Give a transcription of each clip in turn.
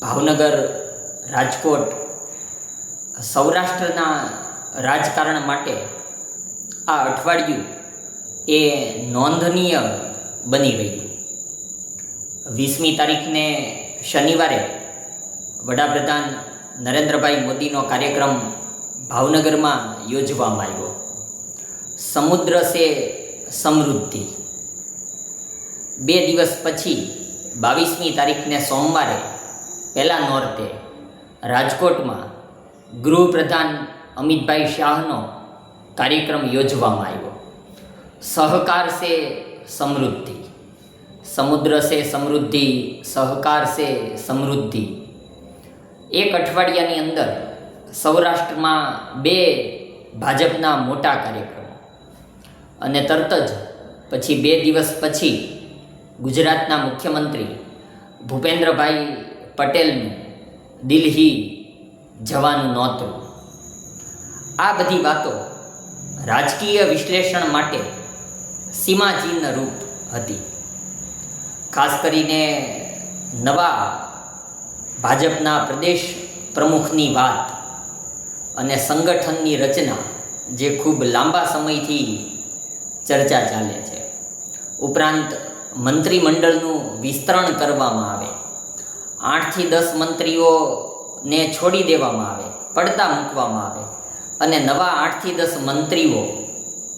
ભાવનગર રાજકોટ સૌરાષ્ટ્રના રાજકારણ માટે આ અઠવાડિયું એ નોંધનીય બની રહ્યું વીસમી તારીખને શનિવારે વડાપ્રધાન નરેન્દ્રભાઈ મોદીનો કાર્યક્રમ ભાવનગરમાં યોજવામાં આવ્યો. સમુદ્ર સે સમૃદ્ધિ. બે દિવસ પછી બાવીસમી તારીખને સોમવારે પહેલા નોર્તે રાજકોટમાં ગૃહપ્રધાન અમિતભાઈ શાહનો કાર્યક્રમ યોજવામાં આવ્યો. સહકાર સે સમૃદ્ધિ. સમુદ્ર સે સમૃદ્ધિ, સહકાર સે સમૃદ્ધિ. એક અઠવાડિયાની અંદર સૌરાષ્ટ્રમાં બે ભાજપના મોટા કાર્યક્રમો. અને તરત જ પછી બે દિવસ પછી ગુજરાતના મુખ્યમંત્રી ભૂપેન્દ્રભાઈ પટેલનું દિલ્હી જવાનું નહોતું. આ બધી વાતો રાજકીય વિશ્લેષણ માટે સીમાચિહ્ન રૂપ હતી. ખાસ કરીને નવા ભાજપના પ્રદેશ પ્રમુખની વાત અને સંગઠનની રચના જે ખૂબ લાંબા સમયથી ચર્ચા ચાલે છે. ઉપરાંત મંત્રીમંડળનું વિસ્તરણ કરવામાં આવે. આઠથી દસ મંત્રીઓને છોડી દેવામાં આવે, પડતા મૂકવામાં આવે. અને નવા આઠથી દસ મંત્રીઓ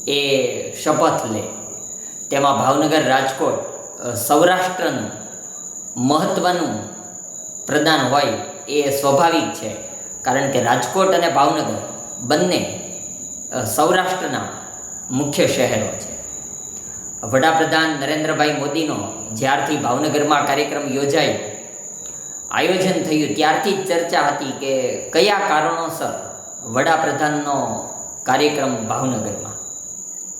એ શપથ લે. તેમાં ભાવનગર રાજકોટ સૌરાષ્ટ્રનું મહત્ત્વનું પ્રદાન હોય એ સ્વાભાવિક છે. કારણ કે રાજકોટ અને ભાવનગર બંને સૌરાષ્ટ્રના મુખ્ય શહેરો છે. વડાપ્રધાન નરેન્દ્રભાઈ મોદીનો જ્યારથી ભાવનગરમાં કાર્યક્રમ યોજાયો આયોજન થયું. ત્યારથી જ ચર્ચા હતી કે કયા કારણોસર વડાપ્રધાનનો કાર્યક્રમ ભાવનગરમાં?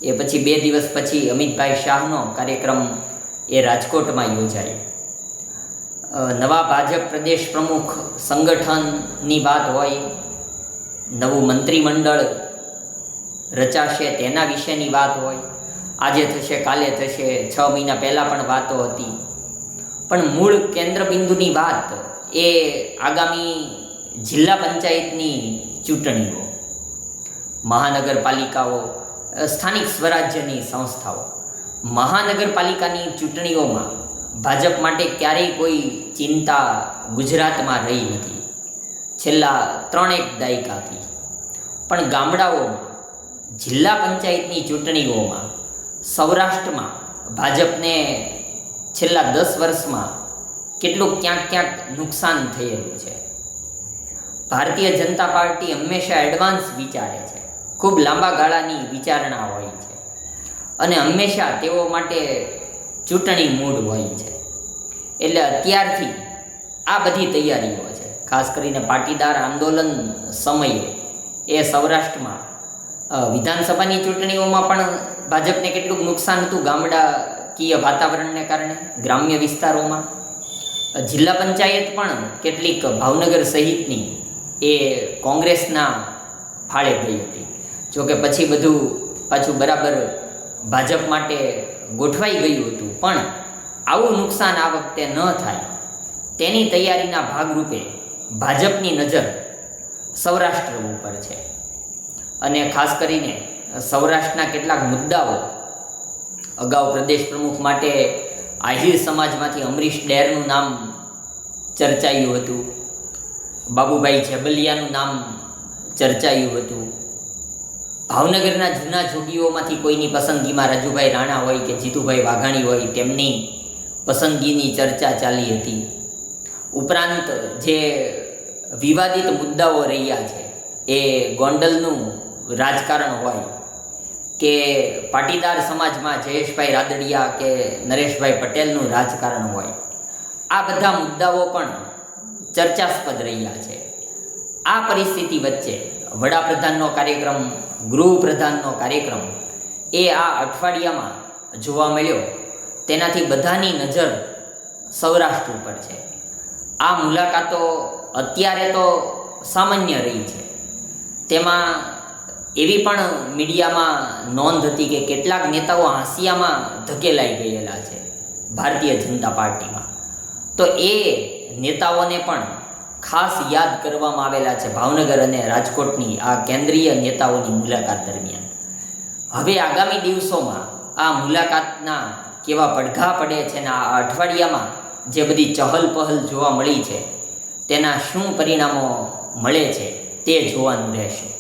એ પછી બે દિવસ પછી અમિતભાઈ શાહનો કાર્યક્રમ એ રાજકોટમાં યોજાયો. નવા ભાજપ પ્રદેશ પ્રમુખ સંગઠનની વાત હોય, નવું મંત્રીમંડળ રચાશે તેના વિશેની વાત હોય. આજે થશે, કાલે થશે, છ મહિના પહેલાં પણ વાતો હતી. પણ મૂળ કેન્દ્રબિંદુની વાત એ આગામી જિલ્લા પંચાયતની ચૂંટણીઓ, મહાનગરપાલિકાઓ સ્થાનિક સ્વરાજ્યની સંસ્થાઓ. મહાનગરપાલિકાની ચૂંટણીઓમાં ભાજપ માટે ક્યારેય કોઈ ચિંતા ગુજરાતમાં રહી નથી. છેલ્લા ત્રણેક દાયકાથી. પણ ગામડાઓમાં, જિલ્લા પંચાયતની ચૂંટણીઓમાં સૌરાષ્ટ્રમાં ભાજપને છેલ્લા દસ વર્ષમાં કેટલું ક્યાંક ક્યાંક નુકસાન થયેલું છે. ભારતીય જનતા પાર્ટી હંમેશા એડવાન્સ વિચારે છે. ખૂબ લાંબા ગાળાની વિચારણા હોય છે. અને હંમેશા તેઓ માટે ચૂંટણી મૂડ હોય છે. એટલે અત્યારથી આ બધી તૈયારીઓ છે. ખાસ કરીને પાટીદાર આંદોલન સમયે એ સૌરાષ્ટ્રમાં વિધાનસભાની ચૂંટણીઓમાં પણ ભાજપને કેટલુંક નુકસાન હતું. ગામડાકીય વાતાવરણને કારણે ગ્રામ્ય વિસ્તારોમાં, જિલ્લા પંચાયત પણ કેટલીક ભાવનગર સહિતની એ કોંગ્રેસના ફાળે ગઈ હતી. જોકે પછી બધું પાછું બરાબર ભાજપ માટે ગોઠવાઈ ગયું હતું. પણ આવું નુકસાન આ વખતે ન થાય. તેની તૈયારીના ભાગરૂપે ભાજપની નજર સૌરાષ્ટ્ર ઉપર છે. અને ખાસ કરીને સૌરાષ્ટ્રના કેટલાક મુદ્દાઓ અગાઉ પ્રદેશ પ્રમુખ માટે આહિર સમાજમાંથી અમરીશ ડેરનું નામ ચર્ચાયું હતું. બાબુભાઈ જેબલિયાનું નામ ચર્ચાયું હતું. ભાવનગરના જૂના જોગીઓમાંથી કોઈની પસંદગીમાં રાજુભાઈ રાણા હોય કે જીતુભાઈ વાઘાણી હોય તેમની પસંદગીની ચર્ચા ચાલી હતી. ઉપરાંત જે વિવાદિત મુદ્દાઓ રહ્યા છે એ ગોંડલનું રાજકારણ હોય કે પાટીદાર સમાજમાં જયેશભાઈ રાદડિયા કે નરેશભાઈ પટેલનું રાજકારણ હોય, આ બધા મુદ્દાઓ પણ ચર્ચાસ્પદ રહ્યા છે. આ પરિસ્થિતિ વચ્ચે વડાપ્રધાનનો કાર્યક્રમ, ગૃહપ્રધાનનો કાર્યક્રમ એ આ અઠવાડિયામાં જોવા મળ્યો. તેનાથી બધાની નજર સૌરાષ્ટ્ર ઉપર છે. આ મુલાકાતો અત્યારે તો સામાન્ય રહી છે. તેમાં એવી પણ મીડિયામાં નોંધ હતી કે કેટલાક નેતાઓ હાંસિયામાં ધકેલાઈ ગયેલા છે ભારતીય જનતા પાર્ટીમાં. તો એ નેતાઓને પણ ખાસ યાદ કરવામાં આવેલા છે ભાવનગર અને રાજકોટની આ કેન્દ્રીય નેતાઓની મુલાકાત દરમિયાન. હવે આગામી દિવસોમાં આ મુલાકાતના કેવા પડઘા પડે છે અને આ અઠવાડિયામાં જે બધી ચહલ પહલ જોવા મળી છે તેના શું પરિણામો મળે છે તે જોવાનું રહેશે.